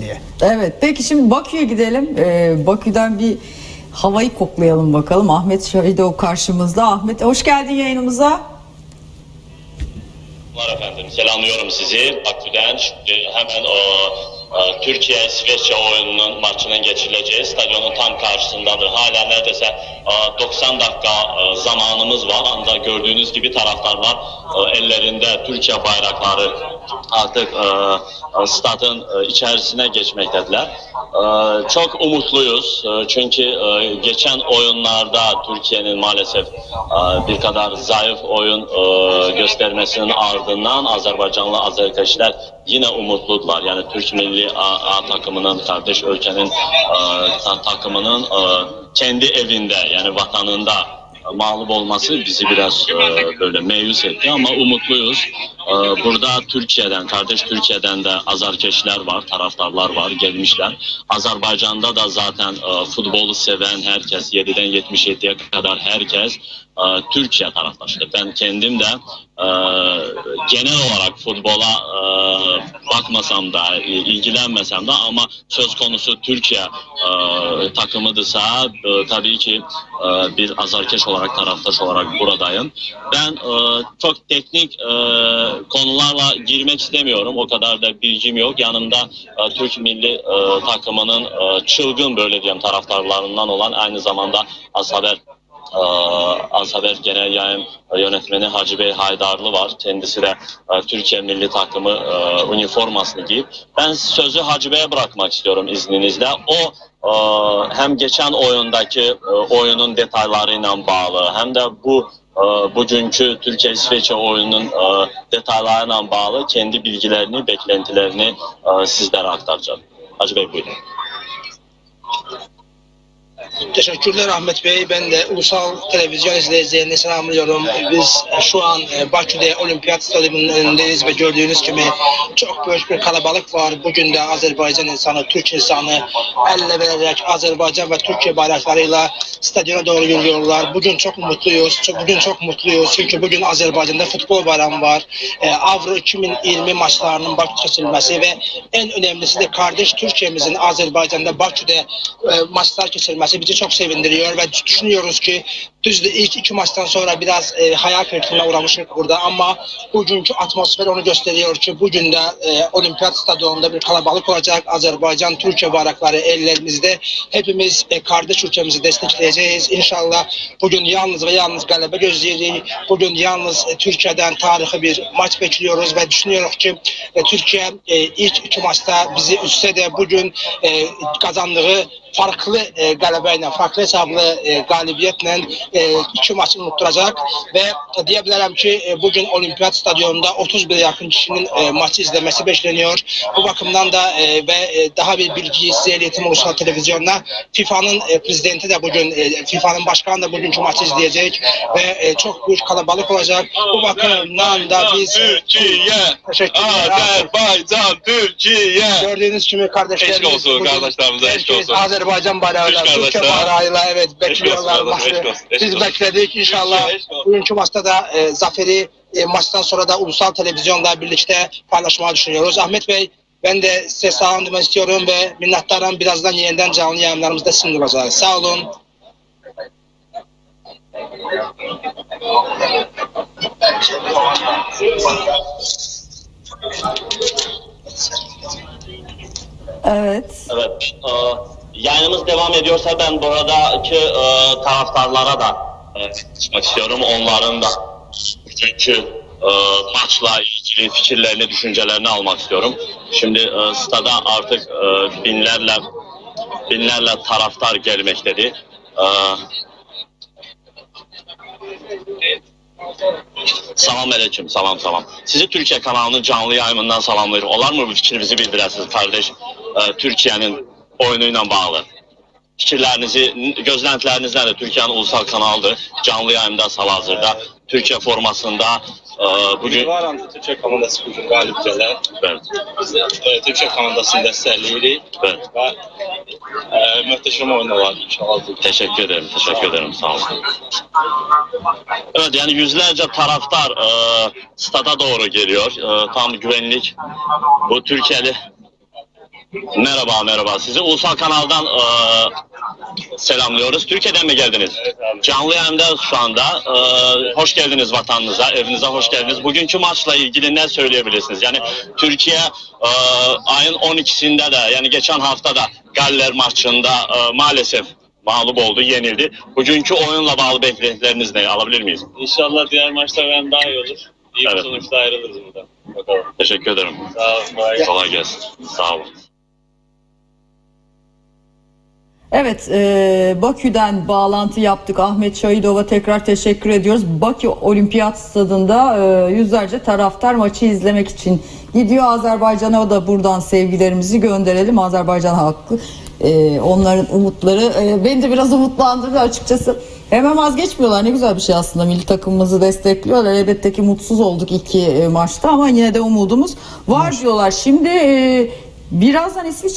diye. Evet peki şimdi Bakü'ye gidelim. Ee, Bakü'den bir havayı koklayalım bakalım. Ahmet Şahido karşımızda. Ahmet hoş geldin yayınımıza. Var efendim. Selamlıyorum sizi Bakü'den. Şimdi hemen o Türkiye İsveççe oyununun maçının geçirileceği stadyonun tam karşısındadır. Hala neredeyse e, 90 dakika e, zamanımız var. Anda gördüğünüz gibi taraftarlar e, ellerinde Türkiye bayrakları artık e, e, stadın e, içerisine geçmektedirler. E, çok umutluyuz. E, çünkü e, geçen oyunlarda Türkiye'nin maalesef e, bir kadar zayıf oyun e, göstermesinin ardından Azerbaycanlı Azerkeşler yine umutludular. Yani Türk milli A, A takımının kardeş ülkenin e, ta- takımının e, kendi evinde yani vatanında mağlup olması bizi biraz e, böyle meyus etti ama umutluyuz. E, burada Türkiye'den, kardeş Türkiye'den de Azerkeşler var, taraftarlar var, gelmişler. Azerbaycan'da da zaten e, futbolu seven herkes, 7'den 77'ye kadar herkes e, Türkiye taraftarı. Ben kendim de e, genel olarak futbola bakmasam da, ilgilenmesem de ama söz konusu Türkiye e, takımıdırsa e, tabii ki bir Azerkeş olarak, taraftaş olarak buradayım. Ben çok teknik konularla girmek istemiyorum. O kadar da bilgim yok. Yanımda e, Türk milli e, takımının e, çılgın böyle diyeyim taraftarlarından olan aynı zamanda Az Haber e, Az Genel Yayın Yönetmeni Hacı Bey Haydarlı var. Kendisi de e, Türkiye milli takımı e, üniformasını giyip. Ben sözü Hacı Bey'e bırakmak istiyorum izninizle. O e, hem geçen oyundaki e, oyunun detaylarıyla bağlı hem de bu bugünkü Türkiye İsveç'e oyunun e, detaylarıyla bağlı kendi bilgilerini, beklentilerini e, sizlere aktaracak. Hacı Bey buyurun. Teşekkürler Ahmet Bey. Ben de ulusal televizyon izleyicilerini selamlıyorum. Biz şu an e, Bakü'de olimpiyat stadyumunun önündeyiz ve gördüğünüz gibi çok büyük bir kalabalık var. Bugün de Azerbaycan insanı, Türk insanı elle vererek Azerbaycan ve Türkiye bayraklarıyla stadyona doğru yürüyorlar. Bugün çok mutluyuz. Bugün çok mutluyuz. Çünkü bugün Azerbaycan'da futbol bayramı var. E, Avro 2020 maçlarının Bakü kesilmesi ve en önemlisi de kardeş Türkiye'mizin Azerbaycan'da Bakü'de e, maçlar kesilmesi bizi çok sevindiriyor ve düşünüyoruz ki düzdür ilk iki maçtan sonra biraz e, hayal kırıklığına uğramıştık burada ama bugünkü atmosfer onu gösteriyor ki bugün de e, olimpiyat stadyumunda bir kalabalık olacak. Azerbaycan, Türkiye bayrakları ellerimizde. Hepimiz e, kardeş ülkemizi destekleyeceğiz. İnşallah bugün yalnız ve yalnız galebe gözleyeceğiz. Bugün yalnız e, Türkiye'den tarihi bir maç bekliyoruz ve düşünüyoruz ki e, Türkiye e, ilk iki maçta bizi üstse de bugün e, kazandığı farklı e, qələbə farklı hesablı e, qalibiyyətlə e, iki maçı unutturacaq və deyə bilərəm ki, e, bugün olimpiyat stadionunda 30 bine yakın kişinin e, maçı izlemesi bekleniyor. Bu bakımdan da e, ve e, daha bir bilgi size iletim ulusal televizyonuna FIFA'nın e, prezidenti de bugün e, FIFA'nın başkanı da bugünkü maçı izleyecek ve e, çok büyük kalabalık olacak. Bu bakımdan da biz Türkiye. Azerbaycan, Türkiye. Gördüğünüz gibi kardeşlerimiz Eşk olsun kardeşlerimize, eşk olsun. Azerbaycan bayrağıyla, Türkiye bayrağıyla evet bekliyorlar maçı. Biz bekledik inşallah. Bugünkü maçta da e, zaferi e, maçtan sonra da ulusal televizyonla birlikte paylaşmayı düşünüyoruz. Ahmet Bey ben de size sağ olun demek istiyorum ve minnettarım. Birazdan yeniden canlı yayınlarımızda sizinle olacağız. Sağ olun. Evet. Evet. E, yayınımız devam ediyorsa ben buradaki e, taraftarlara da e, istiyorum. Onların da çünkü e, maçla ilgili fikirlerini, düşüncelerini almak istiyorum. Şimdi e, stada artık e, binlerle binlerle taraftar gelmektedir. E, Salam aleyküm, salam salam. Sizi Türkiye kanalının canlı yayımından salamlayırıq. Olar mı bu fikrinizi bildirəsiniz kardeş? E, Türkiye'nin oyunuyla bağlı. Fikirlərinizi, gözləntiləriniz nədir? Türkiye'nin ulusal kanalıdır. Canlı yayımda hal-hazırda. Türkiye formasında e, bugün... Ki, Türkiyə komandası bu gün qalib gələr. Evet, Biz e, Türkiyə komandasını dəstəkləyirik evet. və e, möhtəşəm oyun olar inşallah. Teşekkür ederim, teşekkür ederim. Sağ olun. Evet yani yüzlerce taraftar e, stada doğru geliyor. E, tam güvenlik bu Türkiye'li Merhaba merhaba. Sizi Ulusal Kanal'dan e, selamlıyoruz. Türkiye'den mi geldiniz? Evet. Canlı yayında şu anda. E, hoş geldiniz vatanınıza, evinize hoş geldiniz. Bugünkü maçla ilgili ne söyleyebilirsiniz? Yani Türkiye e, ayın 12'sinde de yani geçen hafta da Galler maçında e, maalesef mağlup oldu, yenildi. Bugünkü oyunla bağlı beklentileriniz ne? Alabilir miyiz? İnşallah diğer maçlardan daha iyi olur. İyi Evet. sonuçla ayrılırız buradan. Bakalım. Teşekkür ederim. Sağ olun. Kolay gelsin. Sağ olun. Evet, e, Bakü'den bağlantı yaptık. Ahmet Şahidov'a tekrar teşekkür ediyoruz. Bakü Olimpiyat Stadında e, yüzlerce taraftar maçı izlemek için gidiyor. Azerbaycan'a da buradan sevgilerimizi gönderelim. Azerbaycan halkı e, onların umutları e, beni de biraz umutlandırdı açıkçası. Hemen vazgeçmiyorlar. Ne güzel bir şey aslında. Milli takımımızı destekliyorlar. Elbette ki mutsuz olduk iki e, maçta ama yine de umudumuz var diyorlar. Şimdi e, birazdan İsviçre